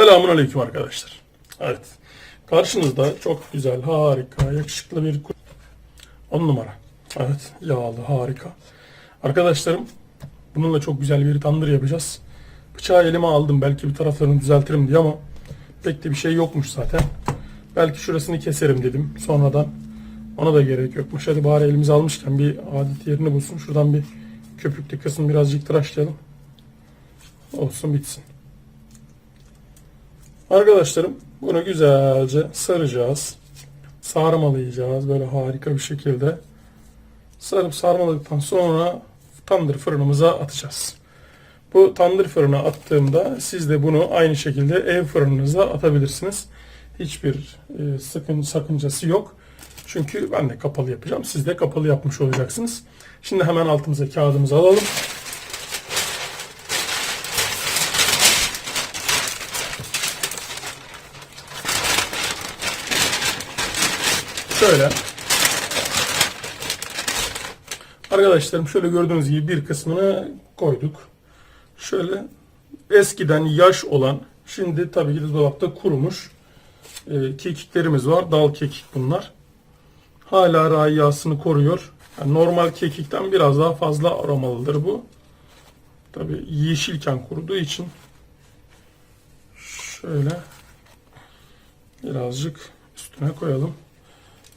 Selamun Aleyküm arkadaşlar. Evet. Karşınızda çok güzel, harika, yakışıklı bir on numara. Evet, yağlı, harika. Arkadaşlarım, bununla çok güzel bir tandır yapacağız. Bıçağı elime aldım. Belki bir taraflarını düzeltirim diye ama pek de bir şey yokmuş zaten. Belki şurasını keserim dedim. Sonradan ona da gerek yokmuş. Hadi bari elimize almışken bir adet yerini bulsun. Şuradan bir köpüklü kısmı birazcık tıraşlayalım. Olsun bitsin. Arkadaşlarım bunu güzelce saracağız. Sarmalayacağız böyle harika bir şekilde. Sarıp sarmaladıktan sonra tandır fırınımıza atacağız. Bu tandır fırına attığımda siz de bunu aynı şekilde ev fırınınıza atabilirsiniz. Hiçbir e, sakın sakıncası yok. Çünkü ben de kapalı yapacağım. Siz de kapalı yapmış olacaksınız. Şimdi hemen altımıza kağıdımızı alalım. Şöyle. Arkadaşlarım şöyle gördüğünüz gibi bir kısmını koyduk. Şöyle eskiden yaş olan, şimdi tabii ki de dolapta kurumuş e, kekiklerimiz var. Dal kekik bunlar. Hala rayasını koruyor. Yani normal kekikten biraz daha fazla aromalıdır bu. Tabii yeşilken kuruduğu için şöyle birazcık üstüne koyalım.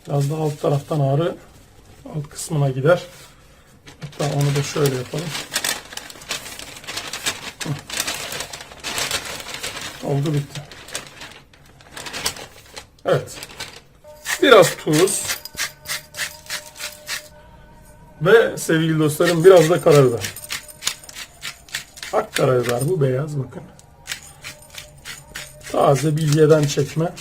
Biraz da alt taraftan ağrı alt kısmına gider. Hatta onu da şöyle yapalım. Oldu bitti. Evet. Biraz tuz. Ve sevgili dostlarım biraz da karabiber. Ak karabiber bu beyaz bakın. Taze bilyeden çekme.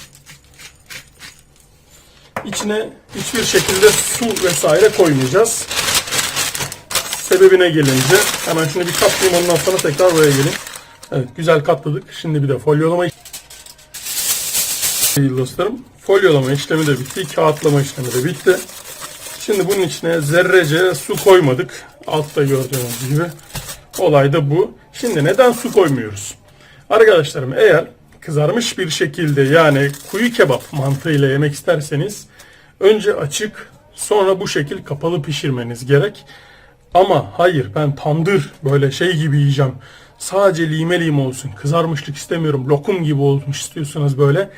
İçine hiçbir şekilde su vesaire koymayacağız. Sebebine gelince hemen şunu bir katlayayım ondan sonra tekrar buraya gelin. Evet güzel katladık. Şimdi bir de folyolama Sevgili dostlarım folyolama işlemi de bitti. Kağıtlama işlemi de bitti. Şimdi bunun içine zerrece su koymadık. Altta gördüğünüz gibi. Olay da bu. Şimdi neden su koymuyoruz? Arkadaşlarım eğer kızarmış bir şekilde yani kuyu kebap mantığıyla yemek isterseniz önce açık sonra bu şekil kapalı pişirmeniz gerek. Ama hayır ben tandır böyle şey gibi yiyeceğim. Sadece lime lime olsun. Kızarmışlık istemiyorum. Lokum gibi olmuş istiyorsanız böyle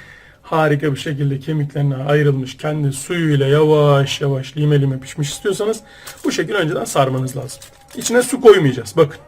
harika bir şekilde kemiklerine ayrılmış kendi suyuyla yavaş yavaş lime lime pişmiş istiyorsanız bu şekilde önceden sarmanız lazım. İçine su koymayacağız. Bakın.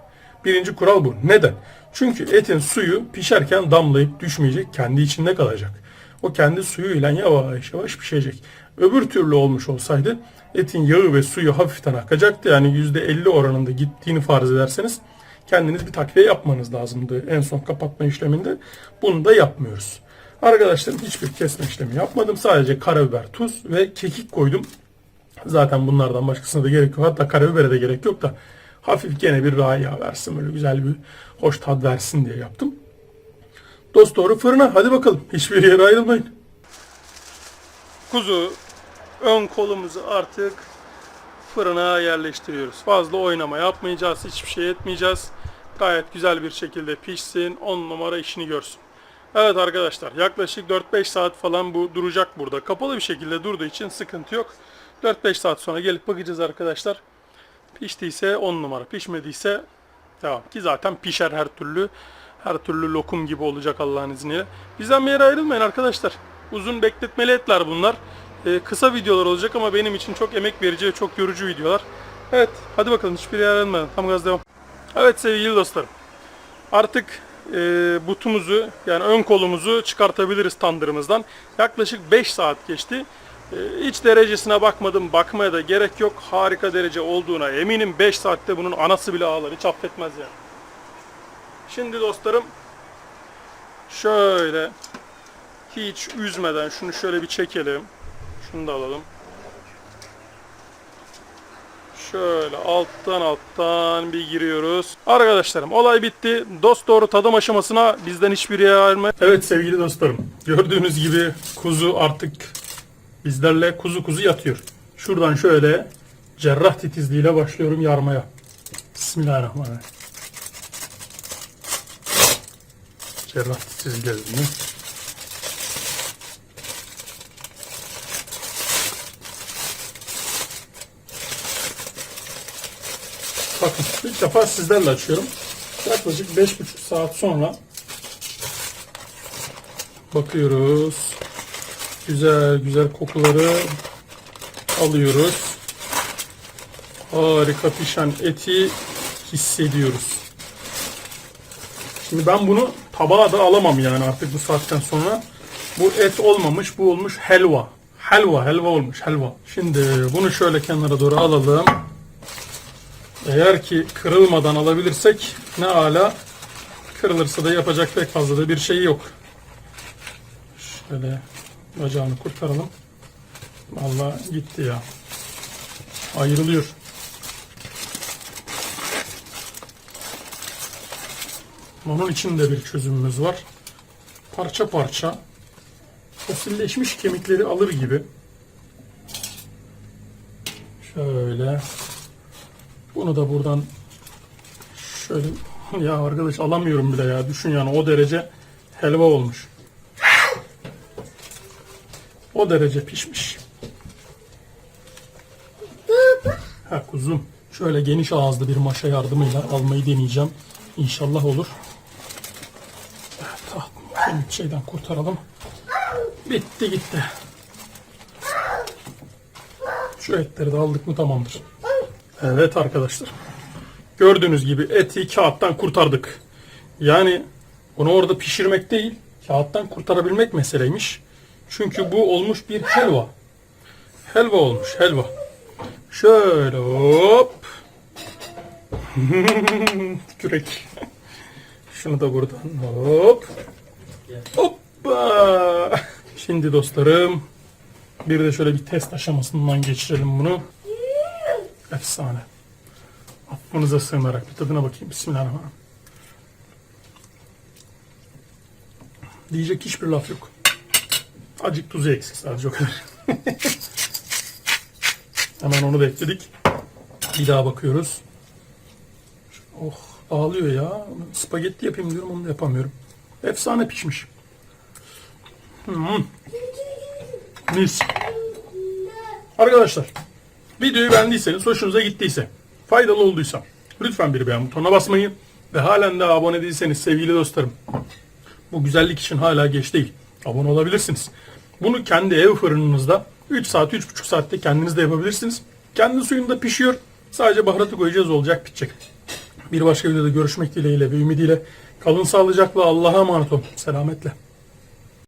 Birinci kural bu. Neden? Çünkü etin suyu pişerken damlayıp düşmeyecek. Kendi içinde kalacak. O kendi suyuyla yavaş yavaş pişecek. Öbür türlü olmuş olsaydı etin yağı ve suyu hafiften akacaktı. Yani %50 oranında gittiğini farz ederseniz kendiniz bir takviye yapmanız lazımdı en son kapatma işleminde. Bunu da yapmıyoruz. Arkadaşlarım hiçbir kesme işlemi yapmadım. Sadece karabiber, tuz ve kekik koydum. Zaten bunlardan başkasına da gerek yok. Hatta karabibere de gerek yok da hafif gene bir raya versin. Böyle güzel bir hoş tat versin diye yaptım. Dost doğru fırına. Hadi bakalım. Hiçbir yere ayrılmayın. Kuzu ön kolumuzu artık fırına yerleştiriyoruz. Fazla oynama yapmayacağız. Hiçbir şey etmeyeceğiz. Gayet güzel bir şekilde pişsin. 10 numara işini görsün. Evet arkadaşlar yaklaşık 4-5 saat falan bu duracak burada. Kapalı bir şekilde durduğu için sıkıntı yok. 4-5 saat sonra gelip bakacağız arkadaşlar. Piştiyse 10 numara. Pişmediyse devam. Ki zaten pişer her türlü. Her türlü lokum gibi olacak Allah'ın izniyle. Bizden bir yere ayrılmayın arkadaşlar. Uzun bekletmeli etler bunlar. Ee, kısa videolar olacak ama benim için çok emek verici ve çok yorucu videolar. Evet hadi bakalım hiçbir yere ayrılmayalım. Tam gaz devam. Evet sevgili dostlarım. Artık e, butumuzu yani ön kolumuzu çıkartabiliriz tandırımızdan. Yaklaşık 5 saat geçti. E, hiç derecesine bakmadım. Bakmaya da gerek yok. Harika derece olduğuna eminim. 5 saatte bunun anası bile ağlar. Hiç affetmez yani. Şimdi dostlarım şöyle hiç üzmeden şunu şöyle bir çekelim. Şunu da alalım. Şöyle alttan alttan bir giriyoruz. Arkadaşlarım olay bitti. Dost doğru tadım aşamasına bizden hiçbir yere ayrılma. Evet sevgili dostlarım. Gördüğünüz gibi kuzu artık bizlerle kuzu kuzu yatıyor. Şuradan şöyle cerrah titizliğiyle başlıyorum yarmaya. Bismillahirrahmanirrahim. Cerrah çizgilerini. Bakın ilk defa sizlerle açıyorum. Yaklaşık 5,5 saat sonra bakıyoruz. Güzel güzel kokuları alıyoruz. Harika pişen eti hissediyoruz. Şimdi ben bunu tabağa da alamam yani artık bu saatten sonra. Bu et olmamış, bu olmuş helva. Helva, helva olmuş, helva. Şimdi bunu şöyle kenara doğru alalım. Eğer ki kırılmadan alabilirsek ne ala. Kırılırsa da yapacak pek fazla da bir şey yok. Şöyle bacağını kurtaralım. Vallahi gitti ya. Ayrılıyor. Onun için de bir çözümümüz var. Parça parça fosilleşmiş kemikleri alır gibi şöyle bunu da buradan şöyle ya arkadaş alamıyorum bile ya düşün yani o derece helva olmuş. O derece pişmiş. Ha kuzum. Şöyle geniş ağızlı bir maşa yardımıyla almayı deneyeceğim. İnşallah olur. Şimdi şeyden kurtaralım. Bitti gitti. Şu etleri de aldık mı tamamdır. Evet arkadaşlar. Gördüğünüz gibi eti kağıttan kurtardık. Yani bunu orada pişirmek değil, kağıttan kurtarabilmek meseleymiş. Çünkü bu olmuş bir helva. Helva olmuş, helva. Şöyle hop. Kürek. Şunu da buradan hop. Hoppa. Şimdi dostlarım bir de şöyle bir test aşamasından geçirelim bunu. Efsane. Affınıza sığınarak bir tadına bakayım. Bismillahirrahmanirrahim. Diyecek hiçbir laf yok. Acık tuzu eksik sadece o kadar. Hemen onu da ekledik. Bir daha bakıyoruz. Oh dağılıyor ya. Spagetti yapayım diyorum onu da yapamıyorum. Efsane pişmiş. Hmm. Mis. Arkadaşlar videoyu beğendiyseniz, hoşunuza gittiyse, faydalı olduysa lütfen bir beğen butonuna basmayı ve halen daha abone değilseniz sevgili dostlarım bu güzellik için hala geç değil. Abone olabilirsiniz. Bunu kendi ev fırınınızda 3 saat, 3,5 saatte kendiniz de yapabilirsiniz. Kendi suyunda pişiyor. Sadece baharatı koyacağız olacak bitecek. Bir başka videoda görüşmek dileğiyle ve ümidiyle kalın sağlıcakla Allah'a emanet olun. Selametle.